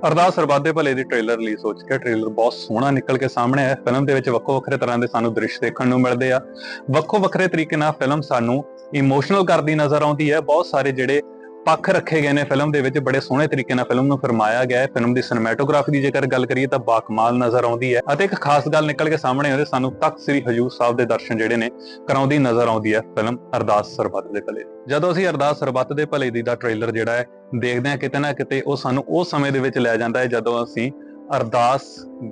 ਅਰਦਾਸ ਸਰਬੱਤ ਦੇ ਭਲੇ ਦੀ ਟ੍ਰੇਲਰ ਰਿਲੀਜ਼ ਹੋ ਚੁੱਕਿਆ ਟ੍ਰੇਲਰ ਬਹੁਤ ਸੋਹਣਾ ਨਿਕਲ ਕੇ ਸਾਹਮਣੇ ਆਇਆ। ਫਿਲਮ ਦੇ ਵਿੱਚ ਵੱਖੋ ਵੱਖਰੇ ਤਰ੍ਹਾਂ ਦੇ ਸਾਨੂੰ ਦ੍ਰਿਸ਼ ਦੇਖਣ ਨੂੰ ਮਿਲਦੇ ਆ। ਵੱਖੋ ਵੱਖਰੇ ਤਰੀਕੇ ਨਾਲ ਫਿਲਮ ਸਾਨੂੰ ਇਮੋਸ਼ਨਲ ਕਰਦੀ ਨਜ਼ਰ ਆਉਂਦੀ ਹੈ। ਬਹੁਤ ਸਾਰੇ ਜਿਹੜੇ ਪੱਖ ਰੱਖੇ ਗਏ ਨੇ ਫਿਲਮ ਦੇ ਵਿੱਚ, ਬੜੇ ਸੋਹਣੇ ਤਰੀਕੇ ਨਾਲ ਫਿਲਮ ਨੂੰ ਫਰਮਾਇਆ ਗਿਆ ਹੈ। ਫਿਲਮ ਦੀ ਸਿਨੇਮੈਟੋਗ੍ਰਾਫੀ ਦੀ ਜੇਕਰ ਗੱਲ ਕਰੀਏ ਤਾਂ ਬਾਕਮਾਲ ਨਜ਼ਰ ਆਉਂਦੀ ਹੈ ਅਤੇ ਇੱਕ ਖਾਸ ਗੱਲ ਨਿਕਲ ਕੇ ਸਾਹਮਣੇ ਆਉਂਦੀ ਸਾਨੂੰ ਤਖਤ ਸ੍ਰੀ ਹਜੂਰ ਸਾਹਿਬ ਦੇ ਦਰਸ਼ਨ ਜਿਹੜੇ ਨੇ ਕਰਾਉਂਦੀ ਨਜ਼ਰ ਆਉਂਦੀ ਹੈ ਫਿਲਮ ਅਰਦਾਸ ਸਰਬੱਤ ਦੇ ਭਲੇ ਜਦੋਂ ਅਸੀਂ ਅਰਦਾਸ ਸਰਬੱਤ ਦੇ ਭਲੇ ਦੀ ਦਾ ਟ੍ਰੇਲਰ ਜਿਹੜਾ ਹੈ ਦੇਖਦੇ ਹਾਂ ਕਿਤੇ ਨਾ ਕਿਤੇ ਉਹ ਸਾਨੂੰ ਉਹ ਸਮੇਂ ਦੇ ਵਿੱਚ ਲੈ ਜਾਂਦਾ ਹੈ ਜਦੋਂ ਅਸੀਂ ਅਰਦਾਸ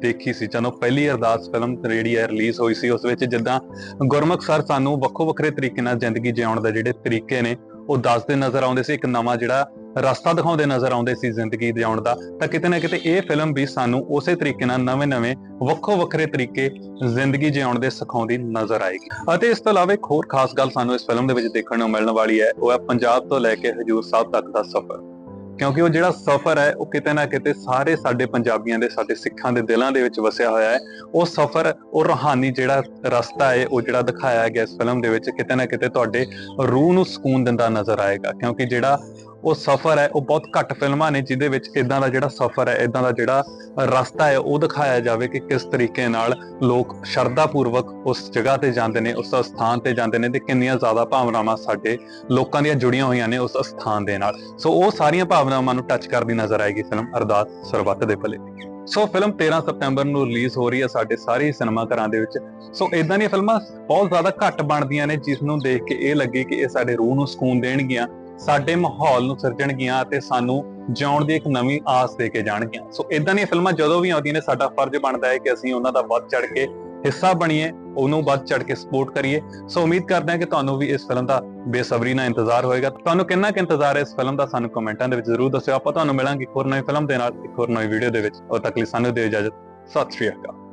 ਦੇਖੀ ਸੀ, ਜਦੋਂ ਪਹਿਲੀ ਅਰਦਾਸ ਫਿਲਮ ਜਿਹੜੀ ਹੈ ਰਿਲੀਜ਼ ਹੋਈ ਸੀ, ਉਸ ਵਿੱਚ ਜਿੱਦਾਂ ਗੁਰਮੁਖ ਸਰ ਸਾਨੂੰ ਵੱਖੋ ਵੱਖਰੇ ਤਰੀਕੇ ਨਾਲ ਜ਼ਿੰਦਗੀ ਜਿਉਣ ਦੇ ਜਿਹੜੇ ਤਰੀਕੇ ਨੇ, ਉਹ ਦੱਸਦੇ ਨਜ਼ਰ ਆਉਂਦੇ ਸੀ, ਇੱਕ ਨਵਾਂ ਜਿਹੜਾ ਰਸਤਾ ਦਿਖਾਉਂਦੇ ਨਜ਼ਰ ਆਉਂਦੇ ਸੀ ਜ਼ਿੰਦਗੀ ਜਿਉਣ ਦਾ, ਤਾਂ ਕਿਤੇ ਨਾ ਕਿਤੇ ਇਹ ਫਿਲਮ ਵੀ ਸਾਨੂੰ ਉਸੇ ਤਰੀਕੇ ਨਾਲ ਨਵੇਂ-ਨਵੇਂ ਵੱਖੋ ਵੱਖਰੇ ਤਰੀਕੇ ਜ਼ਿੰਦਗੀ ਜਿਉਣ ਦੇ ਸਿਖਾਉਂਦੀ ਨਜ਼ਰ ਆਏਗੀ। ਅਤੇ ਇਸ ਤੋਂ ਇਲਾਵਾ ਇੱਕ ਹੋਰ ਖਾਸ ਗੱਲ ਸਾਨੂੰ ਇਸ ਫਿਲਮ ਦੇ ਵਿੱਚ ਦੇਖਣ ਨੂੰ ਮਿਲਣ ਵਾਲੀ ਹੈ, ਉਹ ਹੈ ਪੰਜਾਬ ਤੋਂ ਲੈ ਕੇ ਹਜੂਰ ਸਾਹਿਬ ਤੱਕ ਦਾ ਸਫ਼ਰ। ਕਿਉਂਕਿ ਉਹ ਜਿਹੜਾ ਸਫ਼ਰ ਹੈ, ਉਹ ਕਿਤੇ ਨਾ ਕਿਤੇ ਸਾਰੇ ਸਾਡੇ ਪੰਜਾਬੀਆਂ ਦੇ, ਸਾਡੇ ਸਿੱਖਾਂ ਦੇ ਦਿਲਾਂ ਦੇ ਵਿੱਚ ਵਸਿਆ ਹੋਇਆ ਹੈ। ਉਹ ਸਫ਼ਰ, ਉਹ ਰੂਹਾਨੀ ਜਿਹੜਾ ਰਸਤਾ ਹੈ, ਉਹ ਜਿਹੜਾ ਦਿਖਾਇਆ ਗਿਆ ਇਸ ਫਿਲਮ ਦੇ ਵਿੱਚ, ਕਿਤੇ ਨਾ ਕਿਤੇ ਤੁਹਾਡੇ ਰੂਹ ਨੂੰ ਸਕੂਨ ਦਿੰਦਾ ਨਜ਼ਰ ਆਏਗਾ। ਕਿਉਂਕਿ ਜਿਹੜਾ ਉਹ ਸਫ਼ਰ ਹੈ, ਉਹ ਬਹੁਤ ਘੱਟ ਫਿਲਮਾਂ ਨੇ ਜਿਹਦੇ ਵਿੱਚ ਇਦਾਂ ਦਾ ਜਿਹੜਾ ਸਫ਼ਰ ਹੈ, ਇਦਾਂ ਦਾ ਜਿਹੜਾ ਰਸਤਾ ਹੈ, ਉਹ ਦਿਖਾਇਆ ਜਾਵੇ ਕਿ ਕਿਸ ਤਰੀਕੇ ਨਾਲ ਲੋਕ ਸ਼ਰਧਾ ਪੂਰਵਕ ਉਸ ਜਗ੍ਹਾ ਤੇ ਜਾਂਦੇ ਨੇ, ਉਸ ਸਥਾਨ ਤੇ ਜਾਂਦੇ ਨੇ ਤੇ ਕਿੰਨੀਆਂ ਜ਼ਿਆਦਾ ਭਾਵਨਾਵਾਂ ਸਾਡੇ ਲੋਕਾਂ ਦੀਆਂ ਜੁੜੀਆਂ ਹੋਈਆਂ ਨੇ ਉਸ ਸਥਾਨ ਦੇ ਨਾਲ। ਸੋ ਉਹ ਸਾਰੀਆਂ ਭਾਵਨਾਵਾਂ ਨੂੰ ਟੱਚ ਕਰਦੀ ਨਜ਼ਰ ਆਏਗੀ ਫਿਲਮ ਅਰਦਾਸ ਸਰਬੱਤ ਦੇ ਭਲੇ। ਸੋ ਫਿਲਮ 13 ਸਤੰਬਰ ਨੂੰ ਰਿਲੀਜ਼ ਹੋ ਰਹੀ ਹੈ ਸਾਡੇ ਸਾਰੇ ਸਿਨੇਮਾ ਘਰਾਂ ਦੇ ਵਿੱਚ। ਸੋ ਇਦਾਂ ਦੀਆਂ ਫਿਲਮਾਂ ਬਹੁਤ ਜ਼ਿਆਦਾ ਘੱਟ ਬਣਦੀਆਂ ਨੇ, ਜਿਸ ਨੂੰ ਦੇਖ ਕੇ ਇਹ ਲੱਗੇ ਕਿ ਇਹ ਸਾਡੇ ਰੂਹ ਨੂੰ ਸਕੂਨ ਦੇਣਗੀਆਂ। ਸਾਡੇ ਮਾਹੌਲ ਨੂੰ ਸਿਰਜਣਗੀਆਂ ਅਤੇ ਸਾਨੂੰ ਜਿਉਣ ਦੀ ਇੱਕ ਨਵੀਂ ਆਸ ਦੇ ਕੇ ਜਾਣਗੀਆਂ। ਸੋ ਇਦਾਂ ਦੀਆਂ ਫਿਲਮਾਂ ਜਦੋਂ ਵੀ ਆਉਂਦੀਆਂ ਨੇ, ਸਾਡਾ ਫਰਜ਼ ਬਣਦਾ ਹੈ ਕਿ ਅਸੀਂ ਉਹਨਾਂ ਦਾ ਵੱਧ ਚੜ ਕੇ ਹਿੱਸਾ ਬਣੀਏ, ਉਹਨੂੰ ਵੱਧ ਚੜ ਕੇ ਸਪੋਰਟ ਕਰੀਏ। ਸੋ ਉਮੀਦ ਕਰਦੇ ਹਾਂ ਕਿ ਤੁਹਾਨੂੰ ਵੀ ਇਸ ਫਿਲਮ ਦਾ ਬੇਸਬਰੀ ਨਾਲ ਇੰਤਜ਼ਾਰ ਹੋਏਗਾ। ਤੁਹਾਨੂੰ ਕਿੰਨਾ ਕੁ ਇੰਤਜ਼ਾਰ ਹੈ ਇਸ ਫਿਲਮ ਦਾ, ਸਾਨੂੰ ਕਮੈਂਟਾਂ ਦੇ ਵਿੱਚ ਜ਼ਰੂਰ ਦੱਸਿਓ। ਆਪਾਂ ਤੁਹਾਨੂੰ ਮਿਲਾਂਗੇ ਇੱਕ ਹੋਰ ਨਵੀਂ ਫਿਲਮ ਦੇ ਨਾਲ, ਇੱਕ ਹੋਰ ਨਵੀਂ ਵੀਡੀਓ ਦੇ ਵਿੱਚ। ਉਦੋਂ ਤੱਕ ਲਈ ਸਾਨੂੰ ਦਿਓ ਇਜਾਜ਼ਤ। ਸਤਿ ਸ਼੍ਰੀ ਅਕਾਲ।